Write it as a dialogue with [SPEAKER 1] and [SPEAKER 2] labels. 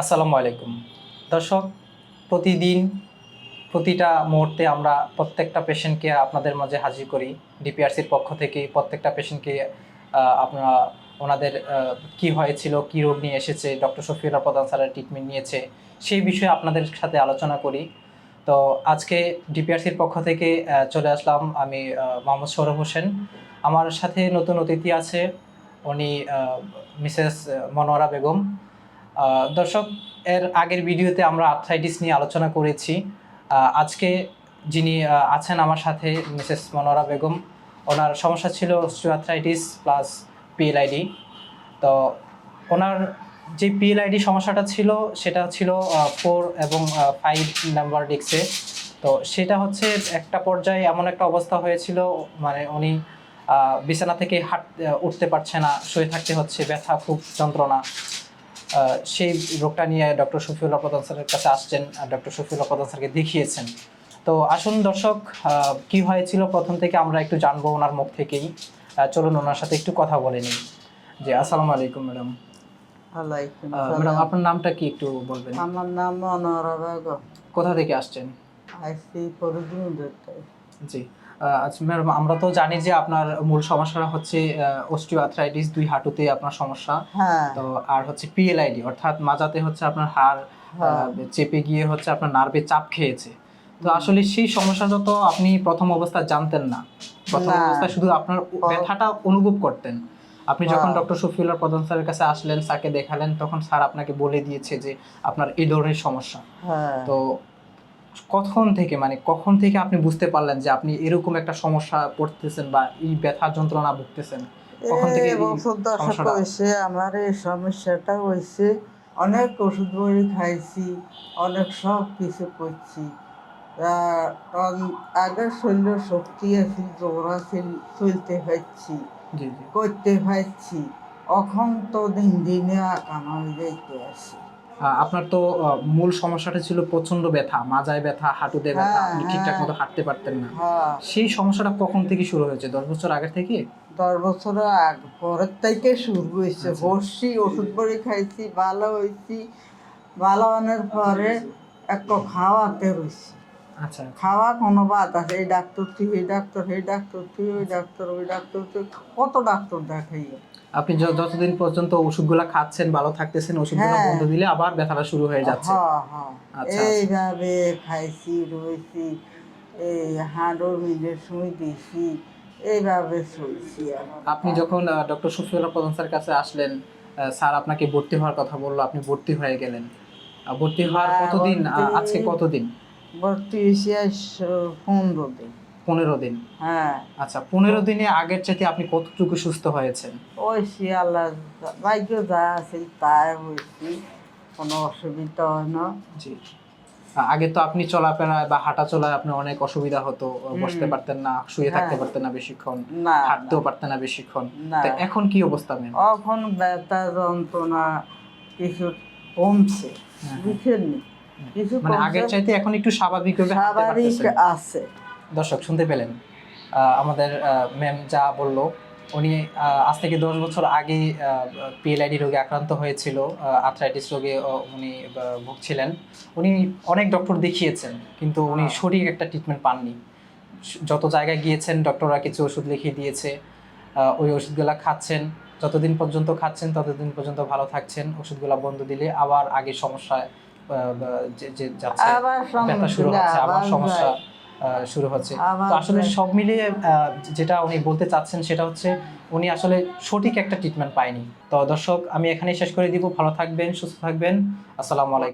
[SPEAKER 1] আসসালামু আলাইকুম। দর্শক, প্রতিদিন প্রতিটা মুহূর্তে আমরা প্রত্যেকটা পেশেন্টকে আপনাদের মাঝে হাজির করি ডিপিআরসির পক্ষ থেকে প্রত্যেকটা পেশেন্টকে আপনারা ওনাদের কি হয়েছিল, কি রোগ নিয়ে এসেছে, ডক্টর শফিউল্লাহ প্রধান স্যারের ট্রিটমেন্ট নিয়েছে, সেই বিষয়ে আপনাদের সাথে আলোচনা করি। তো আজকে ডিপিআরসির পক্ষ থেকে চলে আসলাম আমি মোহাম্মদ সৌরভ হোসেন। আমার সাথে নতুন অতিথি আছে, উনি মিসেস মনোয়ারা বেগম। দর্শক, এর আগের ভিডিওতে আমরা আর্থ্রাইটিস নিয়ে আলোচনা করেছি। আজকে যিনি আছেন আমার সাথে মিসেস মনোরা বেগম, ওনার সমস্যা ছিল আর্থ্রাইটিস প্লাস পিএলআইডি তো ওনার যে পিএলআইডি সমস্যাটা ছিল, সেটা ছিল ফোর এবং ফাইভ নাম্বার ডিস্কে তো সেটা হচ্ছে একটা পর্যায়ে এমন একটা অবস্থা হয়েছিল মানে উনি বিছানা থেকে হাঁট, উঠতে পারছে না, শুয়ে থাকতে হচ্ছে, ব্যথা, খুব যন্ত্রণা। সেই রোগটা নিয়ে ডক্টর শফিউল্লাহ প্রধান স্যারের কাছে আসছেন ডক্টর শফিউল্লাহ প্রধান স্যারকে দেখিয়েছেন। তো আসুন দর্শক কি হয়েছিল প্রথম থেকে আমরা একটু জানব ওনার মুখ থেকেই। চলুন ওনার সাথে একটু কথা বলে নিই। জি আসসালামু আলাইকুম ম্যাডাম। ম্যাডাম আপনার নামটা কি একটু বলবেন?
[SPEAKER 2] আমার নাম মনোহরা
[SPEAKER 1] কোথা থেকে আসছেন?
[SPEAKER 2] আইসি পরদিন
[SPEAKER 1] জি আচ্ছা ম্যাডাম আমরা তো জানি যে আপনার মূল সমস্যাটা হচ্ছে অস্টিও আর্থ্রাইটিস দুই হাঁটুতে আপনার সমস্যা।
[SPEAKER 2] হ্যাঁ।
[SPEAKER 1] তো আর হচ্ছে পিএলআইডি অর্থাৎ মাজাতে হচ্ছে আপনার হাড়
[SPEAKER 2] হ্যাঁ।
[SPEAKER 1] চেপে গিয়ে হচ্ছে আপনার নার্ভে চাপ খেয়েছে। তো আসলে সেই সমস্যাটা তো আপনি প্রথম অবস্থায় জানতেন না। প্রথম। অবস্থায় শুধু আপনার ব্যথাটা অনুভব করতেন। আপনি যখন
[SPEAKER 2] হ্যাঁ।
[SPEAKER 1] ডক্টর শফিউল্লাহ প্রধান স্যারের কাছে আসলেন স্যারকে দেখালেন তখন স্যার আপনাকে বলে দিয়েছে যে আপনার এই ধরনের সমস্যা। তো কখন থেকে মানে কখন থেকে আপনি বুঝতে পারলেন যে আপনি এরকম একটা সমস্যা পড়তেছেন বা এই ব্যথা যন্ত্রণা ভুগতেছেন? কখন থেকে
[SPEAKER 2] এই দশক হয়েছে আমার এই সমস্যাটা হয়েছে। অনেক ওষুধ বড়ি খাইছি অনেক সব কিছু করছি। আগে শরীর শক্তি আছে জোড়া চলতে পারছি করতে পারছি। এখন তো দিন দিনে আকামা হয়ে যাইতে আসি
[SPEAKER 1] আপনার তো মূল সমস্যাটা ছিল প্রচণ্ড ব্যথা মাজায় ব্যথা হাঁটুতে ব্যথা
[SPEAKER 2] হ্যাঁ,
[SPEAKER 1] আপনি ঠিকঠাক
[SPEAKER 2] হ্যাঁ।
[SPEAKER 1] মতো হাঁটতে পারতেন না।
[SPEAKER 2] হ্যাঁ।
[SPEAKER 1] সেই সমস্যাটা কখন থেকে শুরু হয়েছে? দশ বছর আগে থেকে?
[SPEAKER 2] দশ বছর আগ পরের থেকে শুরু হয়েছে।
[SPEAKER 1] আচ্ছা।
[SPEAKER 2] বসছি ওষুধ পরে খাইছি ভালো হয়েছি। ভালো হওয়ার পরে একটু খাওয়াতে রয়েছি
[SPEAKER 1] আচ্ছা
[SPEAKER 2] খাওয়া কোনো বাদ আছে এই ডাক্তার তুই এই ডাক্তার এই ডাক্তার তুই ওই ডাক্তার ওই ডাক্তার তুই কত ডাক্তার দেখাই?
[SPEAKER 1] আপনি যতদিন পর্যন্ত ওষুধগুলো খাচ্ছেন ভালো থাকতেছেন ওষুধগুলো
[SPEAKER 2] হ্যাঁ।
[SPEAKER 1] বন্ধ দিলে আবার ব্যথাটা শুরু হয়ে যাচ্ছে
[SPEAKER 2] হ্যাঁ হ্যাঁ
[SPEAKER 1] আচ্ছা,
[SPEAKER 2] এইভাবে খাইছি রয়েছি এই হাঁড়োর মিলে শুই দিছি এইভাবে
[SPEAKER 1] আপনি যখন ডক্টর শফিউল্লাহ প্রধান স্যার কাছে আসলেন স্যার আপনাকে ভর্তি হওয়ার কথা বলল আপনি ভর্তি হয়ে গেলেন। ভর্তি হওয়ার
[SPEAKER 2] হ্যাঁ,
[SPEAKER 1] কতদিন আজকে কতদিন?
[SPEAKER 2] ভর্তি হয়েছি আজ পনেরো দিন।
[SPEAKER 1] পনেরো দিন?
[SPEAKER 2] হ্যাঁ।
[SPEAKER 1] আচ্ছা পনেরো দিনে আগের চাইতে আপনি কতটুকু সুস্থ হয়েছেন?
[SPEAKER 2] ওই শিয়াল্লা ভাগ্য যা আছে তাই হয়েছি কোনো অসুবিধা হয় না।
[SPEAKER 1] জি। আগে তো আপনি চলাফেরায় বা হাঁটা চলায় আপনার অনেক অসুবিধা হতো বসতে পারতেন না শুয়ে থাকতে
[SPEAKER 2] হ্যাঁ।
[SPEAKER 1] পারতেন না বেশিক্ষণ
[SPEAKER 2] না
[SPEAKER 1] হাঁটতেও পারতেন না বেশিক্ষণ।
[SPEAKER 2] না।
[SPEAKER 1] এখন কি অবস্থা ম্যাম?
[SPEAKER 2] এখন ব্যথা যন্ত্রণা কিছু কমছে।
[SPEAKER 1] হ্যাঁ। মানে আগের চাইতে এখন একটু স্বাভাবিকভাবে হাঁটতে
[SPEAKER 2] স্বাভাবিক আছে।
[SPEAKER 1] দর্শক শুনতে পেলেন। আমাদের ম্যাম যা বলল উনি আজ থেকে দশ বছর আগে পিএলআইডি রোগে আক্রান্ত হয়েছিল আর্থ্রাইটিস রোগে উনি ভুগছিলেন। উনি অনেক ডক্টর দেখিয়েছেন কিন্তু উনি
[SPEAKER 2] হ্যাঁ।
[SPEAKER 1] সঠিক একটা ট্রিটমেন্ট পাননি। যত জায়গায় গিয়েছেন ডক্টররা কিছু ওষুধ লিখিয়ে দিয়েছে ওই ওষুধগুলা খাচ্ছেন। যতদিন পর্যন্ত খাচ্ছেন ততদিন পর্যন্ত ভালো থাকছেন। ওষুধগুলা বন্ধ দিলে আবার আগের সমস্যায় যাচ্ছে ব্যথা শুরু হচ্ছে আবার সমস্যা শুরু হচ্ছে। তো আসলে সব মিলিয়ে আহ, যেটা উনি বলতে চাচ্ছেন সেটা হচ্ছে উনি আসলে সঠিক একটা ট্রিটমেন্ট পায়নি। তো দর্শক আমি এখানেই শেষ করে দিব। ভালো থাকবেন সুস্থ থাকবেন। আসসালামু আলাইকুম।